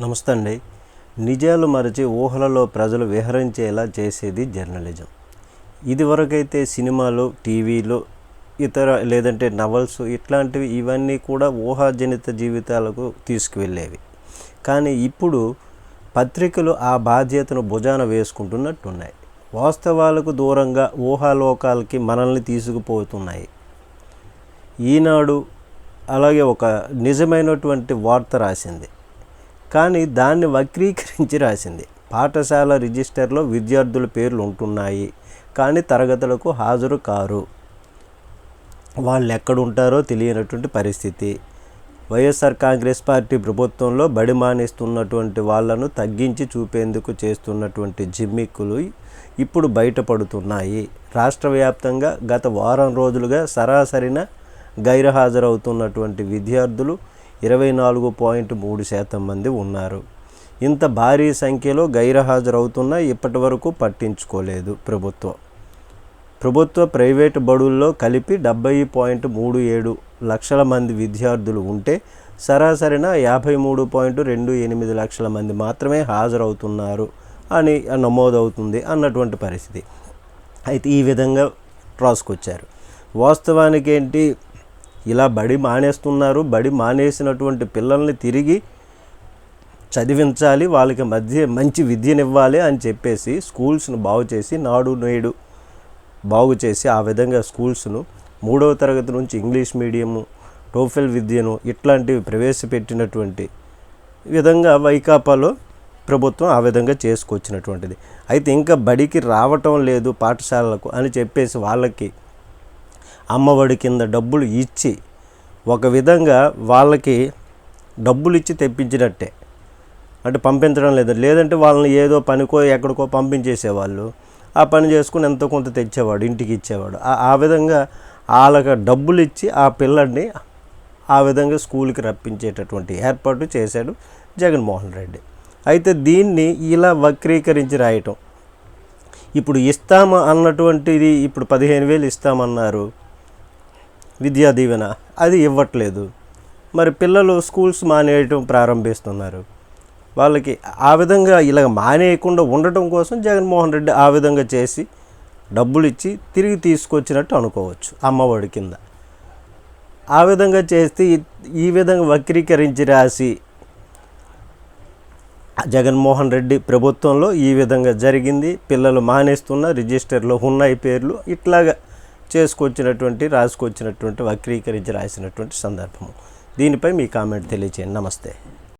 నమస్తే అండి. నిజాలు మరచి ఊహలలో ప్రజలు విహరించేలా చేసేది జర్నలిజం. ఇదివరకైతే సినిమాలు టీవీలు ఇతర లేదంటే నవల్స్ ఇట్లాంటివి ఇవన్నీ కూడా ఊహాజనిత జీవితాలకు తీసుకువెళ్ళేవి. కానీ ఇప్పుడు పత్రికలు ఆ బాధ్యతను భుజాన వేసుకుంటున్నట్టున్నాయి. వాస్తవాలకు దూరంగా ఊహాలోకాలకి మనల్ని తీసుకుపోతున్నాయి. ఈనాడు అలాగే ఒక నిజమైనటువంటి వార్త రాసింది. కానీ దాన్ని వక్రీకరించి రాసింది. పాఠశాల రిజిస్టర్లో విద్యార్థుల పేర్లు ఉంటున్నాయి కానీ తరగతులకు హాజరు కారు. వాళ్ళు ఎక్కడుంటారో తెలియనటువంటి పరిస్థితి. వైఎస్ఆర్ కాంగ్రెస్ పార్టీ ప్రభుత్వంలో బడి మానేస్తున్నటువంటి వాళ్ళను తగ్గించి చూపేందుకు చేస్తున్నటువంటి జిమ్మిక్కులు ఇప్పుడు బయటపడుతున్నాయి. రాష్ట్ర వ్యాప్తంగా గత వారం రోజులుగా సరాసరిన గైర్హాజరవుతున్నటువంటి విద్యార్థులు ఇరవై నాలుగు పాయింట్ మూడు శాతం మంది ఉన్నారు. ఇంత భారీ సంఖ్యలో గైరహాజరవుతున్నా ఇప్పటి వరకు పట్టించుకోలేదు ప్రభుత్వం. ప్రభుత్వ ప్రైవేటు బడుల్లో కలిపి డెబ్బై పాయింట్ మూడు ఏడు లక్షల మంది విద్యార్థులు ఉంటే సరాసరిన యాభై మూడు పాయింట్ రెండు ఎనిమిది లక్షల మంది మాత్రమే హాజరవుతున్నారు అని నమోదవుతుంది అన్నటువంటి పరిస్థితి. అయితే ఈ విధంగా రాసుకొచ్చారు వాస్తవానికి ఏంటి ఇలా బడి మానేస్తున్నారు. బడి మానేసినటువంటి పిల్లల్ని తిరిగి చదివించాలి. వాళ్ళకి మధ్య మంచి విద్యనివ్వాలి అని చెప్పేసి స్కూల్స్ను బాగు చేసి నాడు నేడు బాగు చేసి ఆ విధంగా స్కూల్స్ను మూడవ తరగతి నుంచి ఇంగ్లీష్ మీడియము టోఫెల్ విద్యను ఇట్లాంటివి ప్రవేశపెట్టినటువంటి విధంగా వైకాపాలో ప్రభుత్వం ఆ విధంగా చేసుకొచ్చినటువంటిది. అయితే ఇంకా బడికి రావటం లేదు పాఠశాలలకు అని చెప్పేసి వాళ్ళకి అమ్మఒడి కింద డబ్బులు ఇచ్చి ఒక విధంగా వాళ్ళకి డబ్బులు ఇచ్చి తెప్పించినట్టే. అంటే పంపించడం లేదు. లేదంటే వాళ్ళని ఏదో పనికో ఎక్కడికో పంపించేసేవాళ్ళు. ఆ పని చేసుకుని ఎంతో కొంత తెచ్చేవాడు ఇంటికి ఇచ్చేవాడు. ఆ- ఆ విధంగా వాళ్ళకి డబ్బులు ఇచ్చి ఆ పిల్లడిని ఆ విధంగా స్కూల్కి రప్పించేటటువంటి ఏర్పాటు చేశాడు జగన్మోహన్ రెడ్డి. అయితే దీన్ని ఇలా వక్రీకరించి రాయటం. ఇప్పుడు ఇస్తాము అన్నటువంటిది ఇప్పుడు పదిహేను వేలు ఇస్తామన్నారు. విద్యా దీవెన అది ఇవ్వట్లేదు. మరి పిల్లలు స్కూల్స్ మానేయటం ప్రారంభిస్తున్నారు. వాళ్ళకి ఆ విధంగా ఇలా మానేయకుండా ఉండటం కోసం జగన్మోహన్ రెడ్డి ఆ విధంగా చేసి డబ్బులు ఇచ్చి తిరిగి తీసుకొచ్చినట్టు అనుకోవచ్చు అమ్మఒడి కింద. ఆ విధంగా చేస్తే ఈ- ఈ విధంగా వక్రీకరించి రాసి జగన్మోహన్ రెడ్డి ప్రభుత్వంలో ఈ విధంగా జరిగింది. పిల్లలు మానేస్తున్న రిజిస్టర్లో ఉన్నాయి పేర్లు ఇట్లాగా చేసుకొచ్చినటువంటి రాసుకొచ్చినటువంటి వక్రీకరించి రాసినటువంటి సందర్భము. దీనిపై మీ కామెంట్ తెలియచేయండి. నమస్తే.